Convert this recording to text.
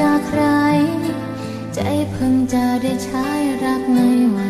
จากใคร ใจเพิ่งจะได้ใช้รักในวัน